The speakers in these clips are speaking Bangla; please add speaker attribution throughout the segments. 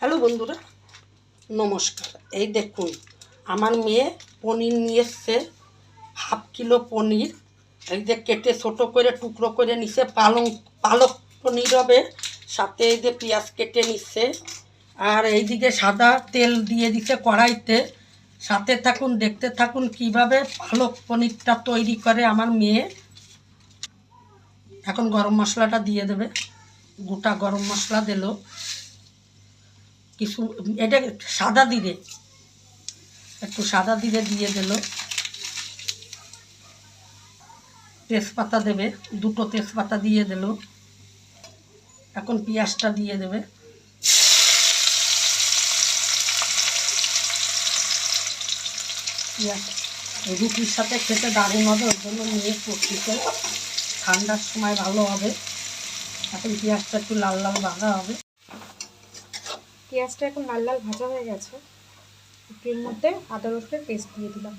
Speaker 1: হ্যালো বন্ধুরা, নমস্কার। এই দেখুন, আমার মেয়ে পনির নিয়ে এসছে, হাফ কিলো পনির। এই যে কেটে ছোটো করে টুকরো করে নিছে, পালং, পালক পনির হবে। সাথে এই যে পেঁয়াজ কেটে নিচ্ছে আর এইদিকে সাদা তেল দিয়ে দিছে কড়াইতে। সাথে থাকুন, দেখতে থাকুন কীভাবে পালক পনিরটা তৈরি করে আমার মেয়ে। এখন গরম মশলাটা দিয়ে দেবে। গোটা গরম মশলা দিল। কিছু, এটা সাদা দিলে, একটু সাদা দিলে দিয়ে দিল। তেজপাতা দেবে, দুটো তেজপাতা দিয়ে দিল। এখন পেঁয়াজটা দিয়ে দেবে। পেঁয়াজ রুটির সাথে খেতে দারুণ হবে, ওই জন্য নিয়ে পড়ছিতে ঠান্ডার সময় ভালো হবে। এখন পেঁয়াজটা একটু লাল লাল ভাজা হবে।
Speaker 2: পেঁয়াজটা এখন লাল লাল ভাজা হয়ে গেছে। এর মধ্যে আদা রসুনের পেস্ট দিয়ে দিলাম।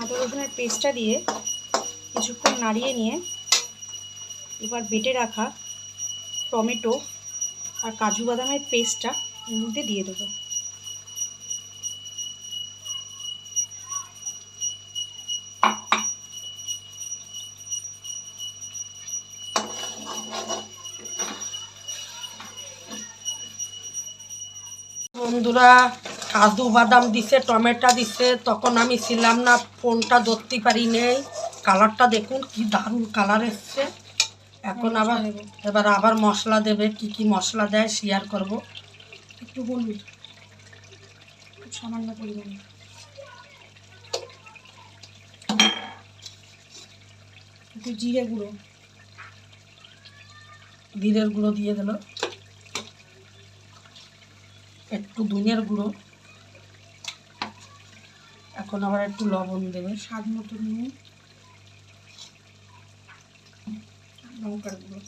Speaker 2: আদা রসুনের পেস্টটা দিয়ে কিছুক্ষণ নাড়িয়ে নিয়ে এবার বেটে রাখা টমেটো আর কাজু বাদামের পেস্টটা এর মধ্যে দিয়ে দেবো।
Speaker 1: বন্ধুরা কাজু বাদাম দিছে টমেটো দিছে তখন আমি ছিলাম না ফোনটা ধরতে পারি নেই। কালারটা দেখুন কি দারুণ কালার এসছে। এখন আবার এবার আবার মশলা দেবে কি কি মশলা দেয় শেয়ার করব।
Speaker 2: একটু খুব সামান্য পরিমাণে। একটু জিরে গুঁড়ো।
Speaker 1: জিরের গুঁড়ো দিয়ে দিল। একটু ধনিয়ার গুঁড়ো। এখন আবার একটু লবণ দেবে।
Speaker 2: স্বাদ মতো নিয়ে লঙ্কার গুঁড়ো।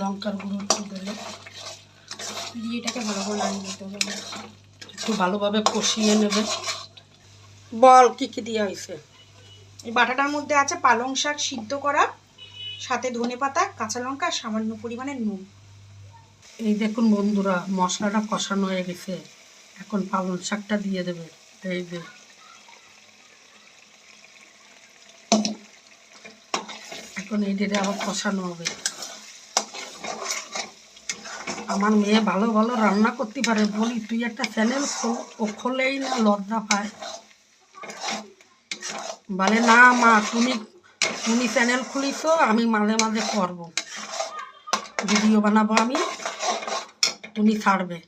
Speaker 1: লঙ্কার গুঁড়ো একটু দিলে
Speaker 2: দিয়ে এটাকে ভালো করে লাগিয়ে নিতে হবে।
Speaker 1: একটু ভালোভাবে কষিয়ে নেবে। বল কী কী দেওয়া হয়েছে?
Speaker 2: এই বাটাটার মধ্যে আছে পালং শাক সিদ্ধ করা। সাথে ধনে পাতা, কাঁচা লঙ্কা সামান্য পরিমাণে নুন।
Speaker 1: এই দেখুন বন্ধুরা, মশলাটা কষানো হয়ে গেছে। এখন পালং শাকটা দিয়ে দেবে। এই যে। এখন এই দিকে আবার কষানো হবে। আমার মেয়ে ভালো ভালো রান্না করতে পারে। বলি, তুই একটা চ্যানেল খোল। ও খোলেই না লজ্জা পায়। বলে, না মা, তুমি তুমি চ্যানেল খুলিস আমি মাঝে মাঝে করব। ভিডিও বানাবো আমি তুমি ছাড়বে।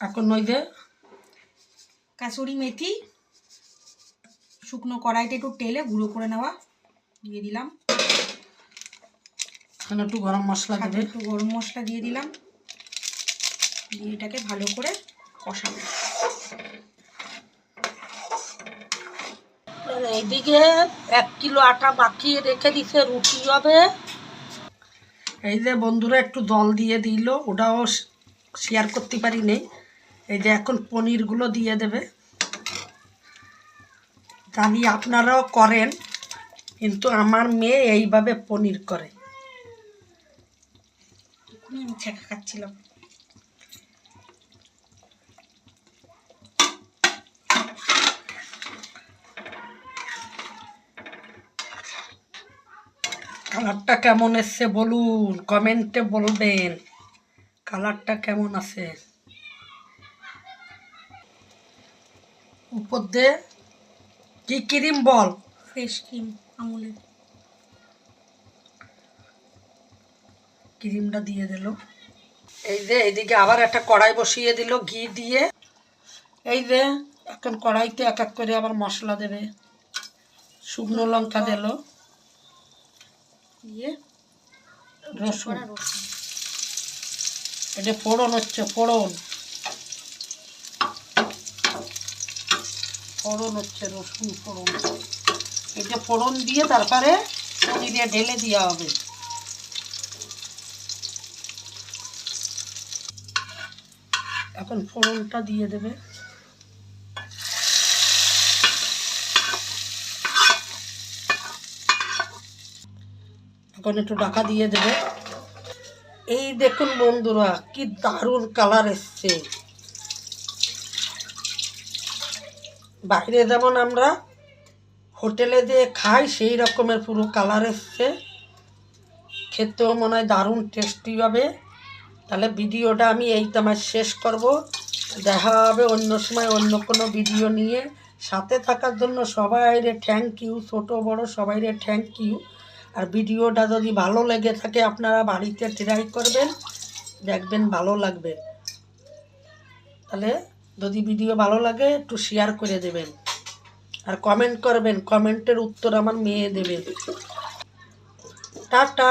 Speaker 1: এখন ওই যে
Speaker 2: কাসুরি মেথি শুকনো কড়াইতে একটু তেলে গুঁড়ো করে নেওয়া দিয়ে দিলাম।
Speaker 1: এখন একটু গরম মশলা দেবে।
Speaker 2: একটু গরম মশলা দিয়ে দিলাম। দিয়ে এটাকে ভালো করে কষাবো।
Speaker 1: এইদিকে এক কিলো আটা মাখিয়ে রেখে দিছে রুটি হবে। এই যে বন্ধুরা একটু জল দিয়ে দিল ওটাও শেয়ার করতে পারি নেই এই যে এখন পনিরগুলো দিয়ে দেবে। জানি আপনারাও করেন কিন্তু আমার মেয়ে এইভাবে পনির করে।
Speaker 2: খাচ্ছিলাম।
Speaker 1: কালারটা কেমন এসছে বলুন কমেন্টে বলবেন। কালারটা কেমন আছে? উপর দিয়ে কি ক্রিম বল?
Speaker 2: ফ্রেশ ক্রিম আমুলের।
Speaker 1: ক্রিমটা দিয়ে দিল। এই যে এইদিকে আবার একটা কড়াই বসিয়ে দিল ঘি দিয়ে। এই যে এখন কড়াইতে এক এক করে আবার মশলা দেবে। শুকনো লঙ্কা দিল।
Speaker 2: দিয়ে রসুন।
Speaker 1: এটা ফোড়ন হচ্ছে, ফোড়ন। ফোড়ন হচ্ছে রসুন, ফোড়ন। এটা ফোড়ন দিয়ে তারপরে দিয়ে ঢেলে দেওয়া হবে। এখন ফোড়নটা দিয়ে দেবে। এখন একটু ঢাকা দিয়ে দেবে। এই দেখুন বন্ধুরা, কি দারুণ কালার এসছে। বাইরে যেমন আমরা হোটেলে দিয়ে খাই, সেই রকমের পুরো কালার এসছে। খেতেও মনে হয় দারুণ টেস্টি হবে। তাহলে ভিডিওটা আমি এই তোমার শেষ করব। দেখা হবে অন্য সময় অন্য কোনো ভিডিও নিয়ে। সাথে থাকার জন্য সবাইরে থ্যাংক ইউ ছোট বড় সবাইরে থ্যাংক ইউ আর ভিডিওটা যদি ভালো লেগে থাকে, আপনারা বাড়িতে ট্রাই করবেন, দেখবেন ভালো লাগবে। তাহলে যদি ভিডিও ভালো লাগে, একটু শেয়ার করে দেবেন। আর কমেন্ট করবেন কমেন্টের উত্তর আমার মেয়ে দেবে। টাটা!